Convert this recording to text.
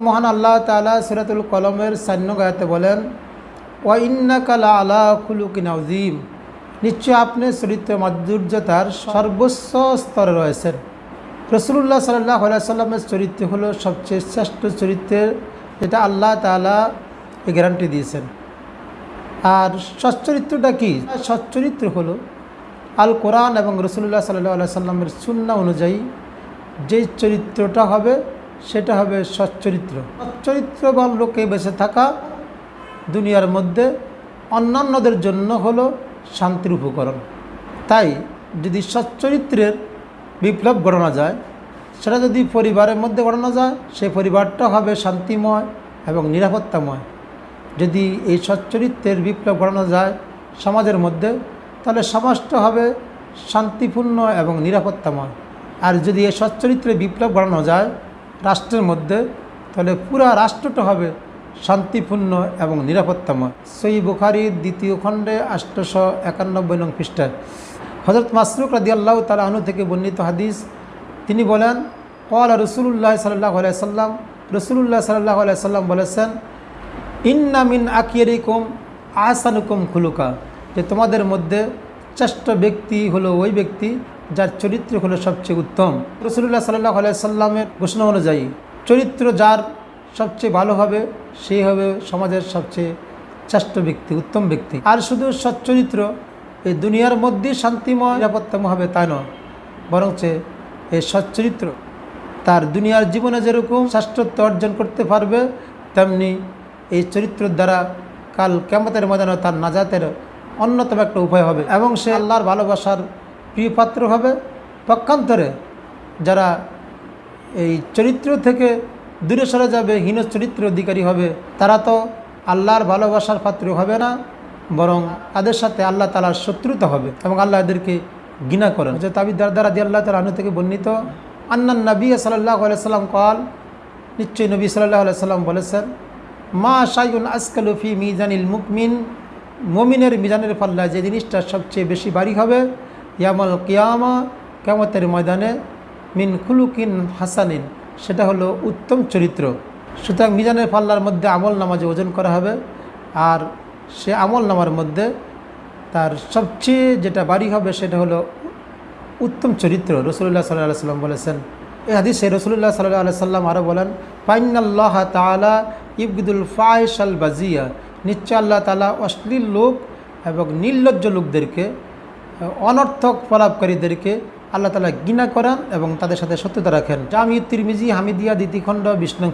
মহান আল্লাহ তালা সিরাতুল কলমের সান্য গায়াতে বলেন ওয়াইন্নাকালা আলা খুলুকিন আজিম নিশ্চয় আপনি চরিত্র মাধুর্যতার সর্বোচ্চ স্তরে রয়েছেন। রসুল্লাহ সাল্লাহ সাল্লামের চরিত্র হলো সবচেয়ে শ্রেষ্ঠ চরিত্রের যেটা আল্লাহ তালা গ্যারান্টি দিয়েছেন। আর সচ্চরিত্রটা কি? সচ্চরিত্র হলো আল কোরআন এবং রসুল্লাহ সাল্লাহ সাল্লামের সুন্না অনুযায়ী যে চরিত্রটা হবে সেটা হবে সচ্চরিত্র। সচ্চরিত্রবান লোকে বেঁচে থাকা দুনিয়ার মধ্যে অন্যান্যদের জন্য হলো শান্তির উপকরণ। তাই যদি সচ্চরিত্রের বিপ্লব ঘটানো যায়, সেটা যদি পরিবারের মধ্যে ঘটানো যায়, সেই পরিবারটা হবে শান্তিময় এবং নিরাপত্তাময়। যদি এই সচ্চরিত্রের বিপ্লব ঘটানো যায় সমাজের মধ্যে, তাহলে সমাজটা হবে শান্তিপূর্ণ এবং নিরাপত্তাময়। আর যদি এই সচ্চরিত্রের বিপ্লব ঘটানো যায় রাষ্ট্রের মধ্যে, তাহলে পুরা রাষ্ট্রটা হবে শান্তিপূর্ণ এবং নিরাপত্তাময়। সই বুখারির দ্বিতীয় খণ্ডে আষ্টশো একানব্বই নং পৃষ্ঠায় হজরত মাসরুক রাদি আল্লাহ তালা আনু থেকে বর্ণিত হাদিস, তিনি বলেন কল রসুল্লাহ সাল্লাহ সাল্লাম রসুল্লাহ সাল্লাহ সাল্লাম বলেছেন, ইন্না মিন আকিয়ারিকুম আসানুকুম খুলুকা। যে তোমাদের মধ্যে শ্রেষ্ঠ ব্যক্তি হলো ওই ব্যক্তি যার চরিত্র হলো সবচেয়ে উত্তম। রসুল্লাহ সাল্লাহ সাল্লামের ঘোষণা অনুযায়ী, চরিত্র যার সবচেয়ে ভালো হবে সেই হবে সমাজের সবচেয়ে শ্রেষ্ঠ ব্যক্তি, উত্তম ব্যক্তি। আর শুধু সচ্চরিত্র, এই দুনিয়ার মধ্যেই শান্তিময় নিরাপত্তাময় হবে তাই নয়, বরঞ্চ এই সচ্চরিত্র তার দুনিয়ার জীবনে যেরকম শ্রেষ্ঠত্ব অর্জন করতে পারবে, তেমনি এই চরিত্রের দ্বারা কাল কেমতের ময়দানে তার নাজাতের অন্যতম একটা উপায় হবে এবং সে আল্লাহর ভালোবাসার প্রিয় পাত্র হবে। পক্ষান্তরে যারা এই চরিত্র থেকে দূরে সরে যাবে, হীন চরিত্র অধিকারী হবে, তারা তো আল্লাহর ভালোবাসার পাত্র হবে না, বরং তাদের সাথে আল্লাহ তালার শত্রুতা হবে এবং আল্লাহ এদেরকে ঘৃণা করেন। যে তাবি দারদার আদি আল্লাহ তালা আনু থেকে বর্ণিত, আন্নান নবী সাল্লাহ সাল্লাম কল নিশ্চয়ই নবী সাল্লাহ সাল্লাম বলেছেন, মা সাইগুন আসকালুফি মিজানিল মুকমিন মমিনের মিজানের পাল্লা যে জিনিসটা সবচেয়ে বেশি বাড়ি হবে ইয়ামল কিয়ামা কেমতের ময়দানে মিন খুলুকিন হাসানিন, সেটা হলো উত্তম চরিত্র। সুতরাং মিজানের পাল্লার মধ্যে আমল নামাজে ওজন করা হবে, আর সে আমল নামার মধ্যে তার সবচেয়ে যেটা বাড়ি হবে সেটা হলো উত্তম চরিত্র রসুল্লাহ সাল্লাহ সাল্লাম বলেছেন। এই হাদিসে রসুল্লাহ সাল্লাহ সাল্লাম আরও বলেন পাইনাল্লাহ তালা ইবদুল ফায়েশ আল বাজিয়া নিশ্চয় আল্লাহ তালা অশ্লীল লোক এবং নির্লজ্জ লোকদেরকে অনর্থক প্রলাপকারীদেরকে আল্লাহ তালা ঘৃণা করেন এবং তাদের সাথে সত্যতা রাখেন। জামি তিরমিজি, হামিদিয়া দ্বিতীখণ্ড বিষ্ণু